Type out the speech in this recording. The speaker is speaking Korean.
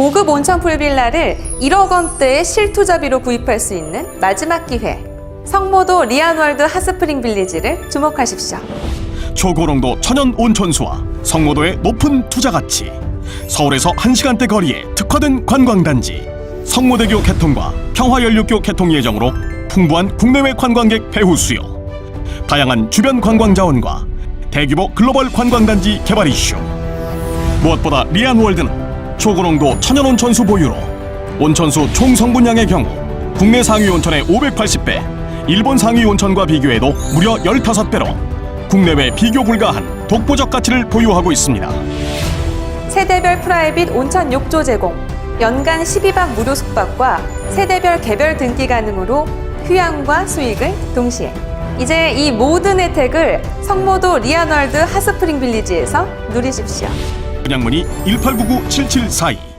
고급 온천 풀 빌라를 1억 원대의 실투자비로 구입할 수 있는 마지막 기회. 성모도 리안월드 핫스프링 빌리지를 주목하십시오. 초고농도 천연 온천수와 성모도의 높은 투자 가치 서울에서 1시간대 거리에 특화된 관광단지 성모대교 개통과 평화연륙교 개통 예정으로 풍부한 국내외 관광객 배후 수요 다양한 주변 관광 자원과 대규모 글로벌 관광단지 개발 이슈 무엇보다 리안월드는 초고농도 천연 온천수 보유로 온천수 총 성분량의 경우 국내 상위 온천의 580배 일본 상위 온천과 비교해도 무려 15배로 국내외 비교 불가한 독보적 가치를 보유하고 있습니다. 세대별 프라이빗 온천 욕조 제공, 연간 12박 무료 숙박과 세대별 개별 등기 가능으로 휴양과 수익을 동시에. 이제 이 모든 혜택을 성모도 리안월드 핫스프링 빌리지에서 누리십시오. 분양문의 1899-7742